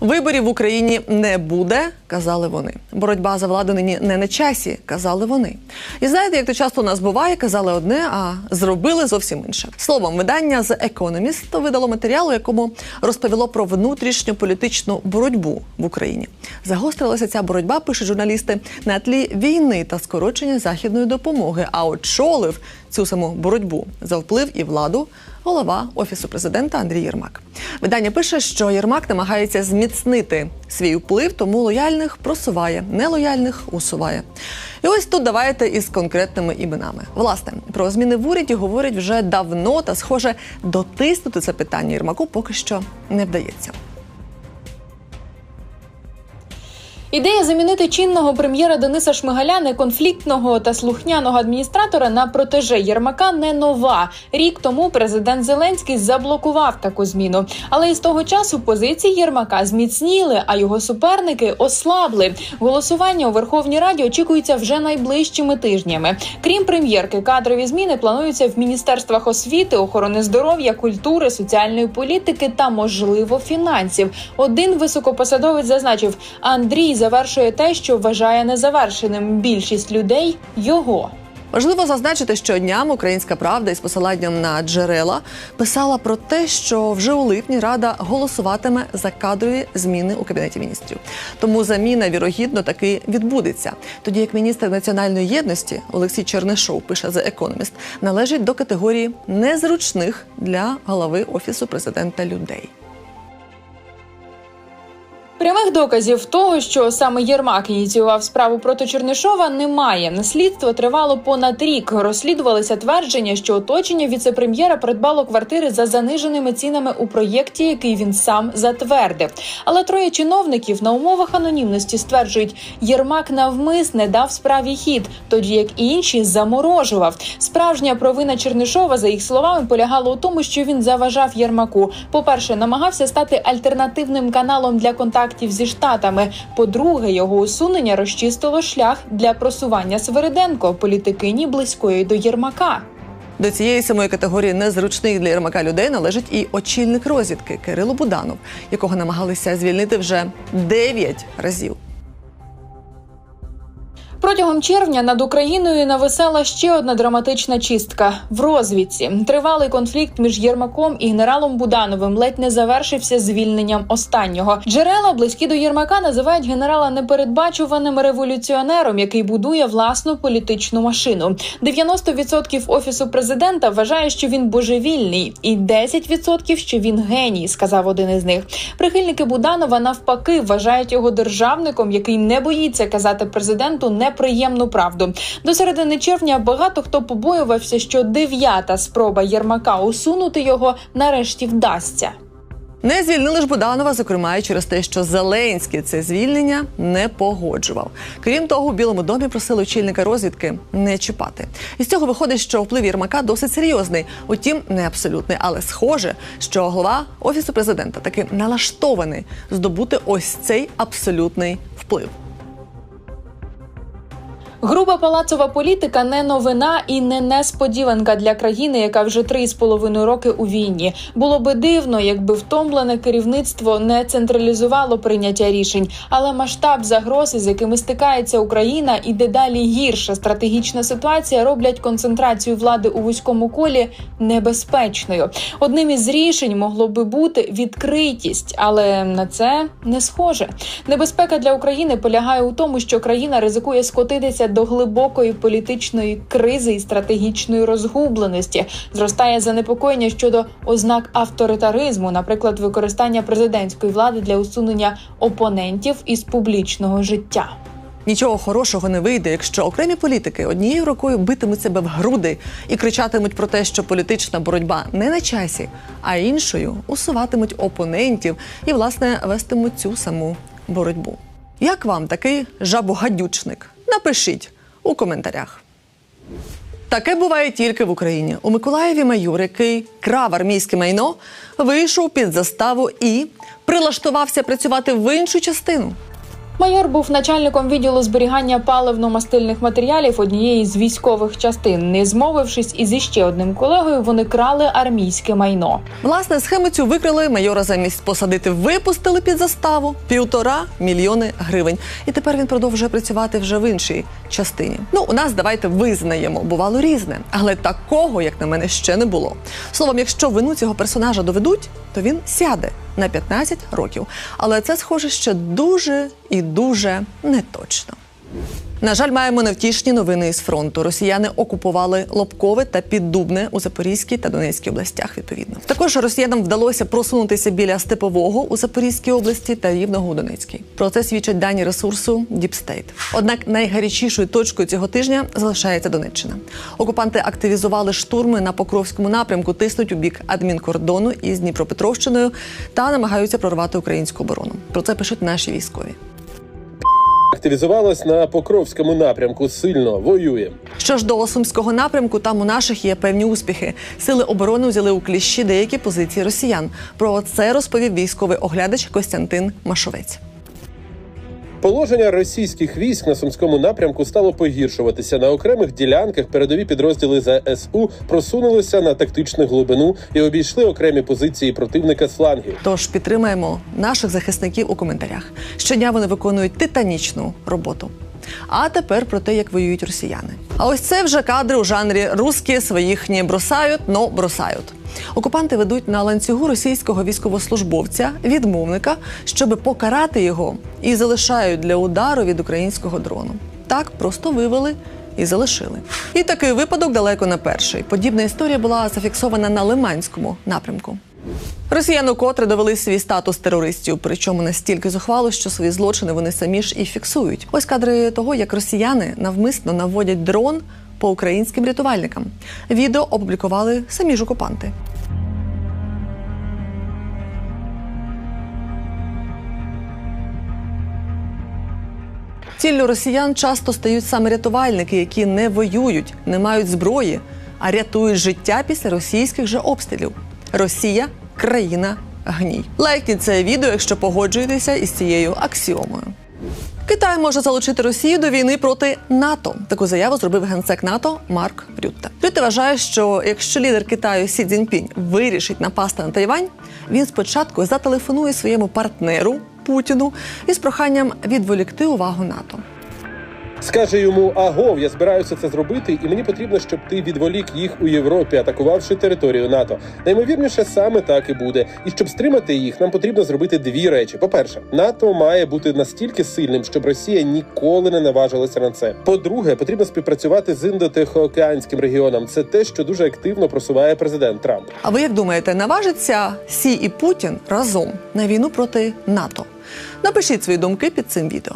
Виборів в Україні не буде, казали вони. Боротьба за владу нині не на часі, казали вони. І знаєте, як то часто у нас буває, казали одне, а зробили зовсім інше. Словом, видання The Economist видало матеріал, у якому розповіло про внутрішню політичну боротьбу в Україні. Загострилася ця боротьба, пишуть журналісти, на тлі війни та скорочення західної допомоги. А очолив цю саму боротьбу за вплив і владу голова офісу президента Андрій Єрмак. Видання пише, що Єрмак намагається зміцнити свій вплив, тому лояльних просуває, нелояльних усуває. І ось тут давайте із конкретними іменами. Власне, про зміни в уряді говорять вже давно, та схоже, дотиснути це питання Єрмаку поки що не вдається. Ідея замінити чинного прем'єра Дениса Шмигаля неконфліктного та слухняного адміністратора на протеже Єрмака не нова. Рік тому президент Зеленський заблокував таку зміну. Але із того часу позиції Єрмака зміцніли, а його суперники ослабли. Голосування у Верховній Раді очікується вже найближчими тижнями. Крім прем'єрки, кадрові зміни плануються в міністерствах освіти, охорони здоров'я, культури, соціальної політики та, можливо, фінансів. Один високопосадовець зазначив, Андрій завершує те, що вважає незавершеним. Більшість людей його. Важливо зазначити, що днями Українська правда із посиланням на джерела писала про те, що вже у липні рада голосуватиме за кадрові зміни у кабінеті міністрів. Тому заміна вірогідно таки відбудеться. Тоді як міністр національної єдності Олексій Чернишов пише The Economist, належить до категорії незручних для голови офісу президента людей. Прямих доказів того, що саме Єрмак ініціював справу проти Чернишова, немає. Слідство тривало понад рік. Розслідувалися твердження, що оточення віцепрем'єра придбало квартири за заниженими цінами у проєкті, який він сам затвердив. Але троє чиновників на умовах анонімності стверджують, Єрмак навмисне дав справі хід, тоді як інші заморожував. Справжня провина Чернишова, за їх словами, полягала у тому, що він заважав Єрмаку. По перше, намагався стати альтернативним каналом для контактів зі штатами. По-друге, його усунення розчистило шлях для просування Свириденко, політикині близької до Єрмака. До цієї самої категорії незручних для Єрмака людей належить і очільник розвідки Кирило Буданов, якого намагалися звільнити вже 9 разів. Протягом червня над Україною нависала ще одна драматична чистка в розвідці. Тривалий конфлікт між Єрмаком і генералом Будановим ледь не завершився звільненням останнього. Джерела близькі до Єрмака називають генерала непередбачуваним революціонером, який будує власну політичну машину. 90% офісу президента вважає, що він божевільний, і 10% що він геній, сказав один із них. Прихильники Буданова навпаки вважають його державником, який не боїться казати президенту неприємну правду. До середини червня багато хто побоювався, що дев'ята спроба Єрмака усунути його нарешті вдасться. Не звільнили ж Буданова, зокрема, і через те, що Зеленський це звільнення не погоджував. Крім того, у Білому домі просили очільника розвідки не чіпати. І з цього виходить, що вплив Єрмака досить серйозний, утім, не абсолютний, але схоже, що голова офісу президента таки налаштований здобути ось цей абсолютний вплив. Груба палацова політика не новина і не несподіванка для країни, яка вже три з половиною роки у війні. Було би дивно, якби втомлене керівництво не централізувало прийняття рішень, але масштаб загроз, з якими стикається Україна, і дедалі гірша стратегічна ситуація роблять концентрацію влади у вузькому колі небезпечною. Одним із рішень могло би бути відкритість, але на це не схоже. Небезпека для України полягає у тому, що країна ризикує скотитися до глибокої політичної кризи і стратегічної розгубленості. Зростає занепокоєння щодо ознак авторитаризму, наприклад, використання президентської влади для усунення опонентів із публічного життя. Нічого хорошого не вийде, якщо окремі політики однією рукою битимуть себе в груди і кричатимуть про те, що політична боротьба не на часі, а іншою усуватимуть опонентів і, власне, вестимуть цю саму боротьбу. Як вам такий жабогадючник? Напишіть у коментарях. Таке буває тільки в Україні. У Миколаєві майор, який крав армійське майно, вийшов під заставу і прилаштувався працювати в іншу частину. Майор був начальником відділу зберігання паливно-мастильних матеріалів однієї з військових частин. Не змовившись із іще одним колегою, вони крали армійське майно. Власне, схему цю викрили. Майора замість посадити випустили під заставу півтора мільйони гривень. І тепер він продовжує працювати вже в іншій частині. Ну, у нас давайте визнаємо, бувало різне, але такого, як на мене, ще не було. Словом, якщо вину цього персонажа доведуть, то він сяде на 15 років. Але це схоже ще дуже і дуже неточно. На жаль, маємо невтішні новини із фронту. Росіяни окупували Лобкове та Піддубне у Запорізькій та Донецькій областях. Відповідно, також росіянам вдалося просунутися біля Степового у Запорізькій області та Рівного у Донецькій. Про це свідчать дані ресурсу State. Однак найгарячішою точкою цього тижня залишається Донеччина. Окупанти активізували штурми на Покровському напрямку, тиснуть у бік адмінкордону із Дніпропетровщиною та намагаються прорвати українську оборону. Про це пишуть наші військові. Активізувалась на Покровському напрямку. Сильно воює. Що ж до Осумського напрямку, там у наших є певні успіхи. Сили оборони взяли у кліщі деякі позиції росіян. Про це розповів військовий оглядач Костянтин Машовець. Положення російських військ на сумському напрямку стало погіршуватися. На окремих ділянках передові підрозділи ЗСУ просунулися на тактичну глибину і обійшли окремі позиції противника з флангів. Тож підтримаємо наших захисників у коментарях. Щодня вони виконують титанічну роботу. А тепер про те, як воюють росіяни. А ось це вже кадри у жанрі «русські своїх не бросають, но бросають. Окупанти ведуть на ланцюгу російського військовослужбовця, відмовника, щоби покарати його, і залишають для удару від українського дрону. Так просто вивели і залишили. І такий випадок далеко не перший. Подібна історія була зафіксована на Лиманському напрямку. Росіяни котре довели свій статус терористів, причому настільки зухвало, що свої злочини вони самі ж і фіксують. Ось кадри того, як росіяни навмисно наводять дрон по українським рятувальникам. Відео опублікували самі ж окупанти. Ціллю росіян часто стають саме рятувальники, які не воюють, не мають зброї, а рятують життя після російських же обстрілів. Росія країна гній. Лайкніть це відео, якщо погоджуєтеся із цією аксіомою. Китай може залучити Росію до війни проти НАТО. Таку заяву зробив генсек НАТО Марк Рютте. Рютте вважає, що якщо лідер Китаю Сі Цзіньпінь вирішить напасти на Тайвань, він спочатку зателефонує своєму партнеру Путіну із проханням відволікти увагу НАТО. Скаже йому: Агов, я збираюся це зробити, і мені потрібно, щоб ти відволік їх у Європі, атакувавши територію НАТО. Наймовірніше, саме так і буде. І щоб стримати їх, нам потрібно зробити дві речі: по-перше, НАТО має бути настільки сильним, щоб Росія ніколи не наважилася на це. По-друге, потрібно співпрацювати з індотихоокеанським регіоном. Це те, що дуже активно просуває президент Трамп. А ви як думаєте, наважиться Сі і Путін разом на війну проти НАТО? Напишіть свої думки під цим відео.